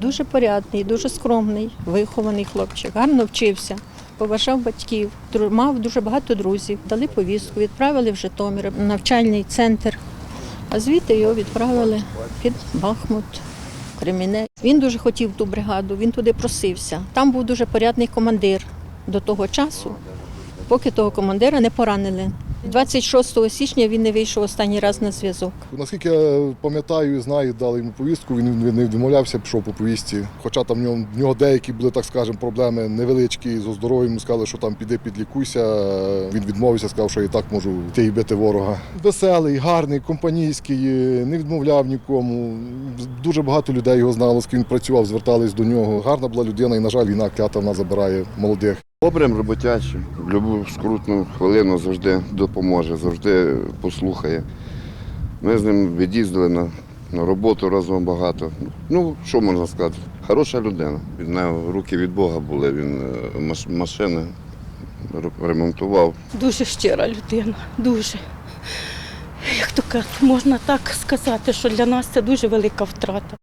Дуже порядний, дуже скромний, вихований хлопчик, гарно вчився, поважав батьків, мав дуже багато друзів. Дали повістку, відправили в Житомир, навчальний центр, а звідти його відправили під Бахмут. в Кремінець. Він дуже хотів ту бригаду, він туди просився. Там був дуже порядний командир до того часу, поки того командира не поранили. 26 січня він не вийшов останній раз на зв'язок. Наскільки я пам'ятаю і знаю, дали йому повістку, він не відмовлявся, пішов по повістці. Хоча там в нього, в нього деякі були, так скажемо, проблеми невеличкі зі здоров'ям. Сказали, що там піди підлікуйся. Він відмовився, сказав, що і так можу йти і бити ворога. Веселий, гарний, компанійський, не відмовляв нікому. Дуже багато людей його знало, з ким він працював, звертались до нього. Гарна була людина, і, на жаль, війна клята вона забирає молодих. Добрим, роботячим. В будь-яку скрутну хвилину завжди допоможе, завжди послухає. Ми з ним від'їздили на, на роботу разом багато. Ну, що можна сказати? Хороша людина. Від нього руки від Бога були. Він е, машини ремонтував. Дуже щира людина, дуже. Як то кажуть, можна так сказати, що для нас це дуже велика втрата.